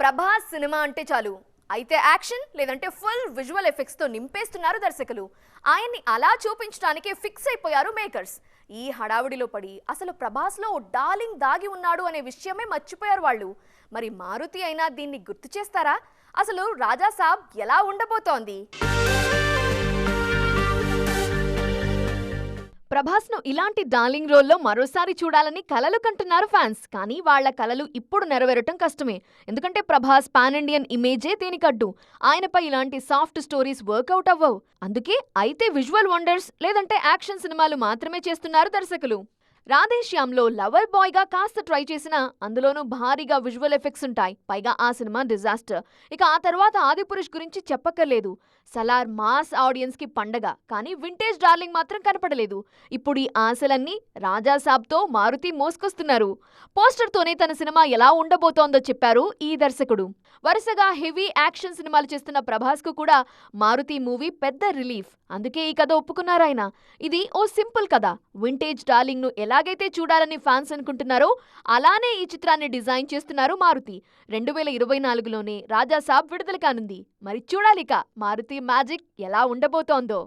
Prabhas cinema అంటే చాలు. అయితే యాక్షన్ లేదంటే ఫుల్ విజువల్ ఎఫెక్ట్స్తో నింపేస్తున్నారు దర్శకులు. ఆయన్ని అలా చూపించడానికే ఫిక్స్ అయిపోయారు మేకర్స్. ఈ హడావుడిలో పడి అసలు ప్రభాస్లో ఓ డార్లింగ్ దాగి ఉన్నాడు అనే విషయమే మర్చిపోయారు వాళ్ళు. మరి మారుతి అయినా దీన్ని గుర్తు చేస్తారా? అసలు రాజా సాబ్ ఎలా ఉండబోతోంది? ప్రభాస్ను ఇలాంటి డార్లింగ్ రోల్లో మరోసారి చూడాలని కలలు కంటున్నారు ఫ్యాన్స్. కానీ వాళ్ళ కలలు ఇప్పుడు నెరవేరటం కష్టమే. ఎందుకంటే ప్రభాస్ పాన్ ఇండియన్ ఇమేజే దేనికడ్డు ఆయనపై ఇలాంటి సాఫ్ట్ స్టోరీస్ వర్కౌట్ అవ్వవు. అందుకే అయితే విజువల్ వండర్స్ లేదంటే యాక్షన్ సినిమాలు మాత్రమే చేస్తున్నారు దర్శకులు. రాధేశ్యామ్లో లవర్ బాయ్గా కాస్త ట్రై చేసినా అందులోనూ భారీగా విజువల్ ఎఫెక్ట్స్ ఉంటాయి. పైగా ఆ సినిమా డిజాస్టర్. ఇక ఆ తర్వాత ఆదిపురుష్ గురించి చెప్పక్కర్లేదు. సలార్ మాస్ ఆడియన్స్కి పండగ. కానీ వింటేజ్ డార్లింగ్ మాత్రం కనపడలేదు. ఇప్పుడు ఈ ఆశలన్నీ రాజాసాబ్తో మారుతి మోసుకొస్తున్నారు. పోస్టర్తోనే తన సినిమా ఎలా ఉండబోతోందో చెప్పారు ఈ దర్శకుడు. వరుసగా హెవీ యాక్షన్ సినిమాలు చేస్తున్న ప్రభాస్కు కూడా మారుతి మూవీ పెద్ద రిలీఫ్. అందుకే ఈ కథ ఒప్పుకున్నారాయన. ఇది ఓ సింపుల్ కథ. వింటేజ్ డార్లింగ్ను ఎలా ఎలాగైతే చూడాలని ఫ్యాన్స్ అనుకుంటున్నారో అలానే ఈ చిత్రాన్ని డిజైన్ చేస్తున్నారు మారుతి. రెండు వేల ఇరవై నాలుగులోనే రాజా సాబ్ విడుదల కానుంది. మరి చూడాలిక మారుతి మ్యాజిక్ ఎలా ఉండబోతోందో.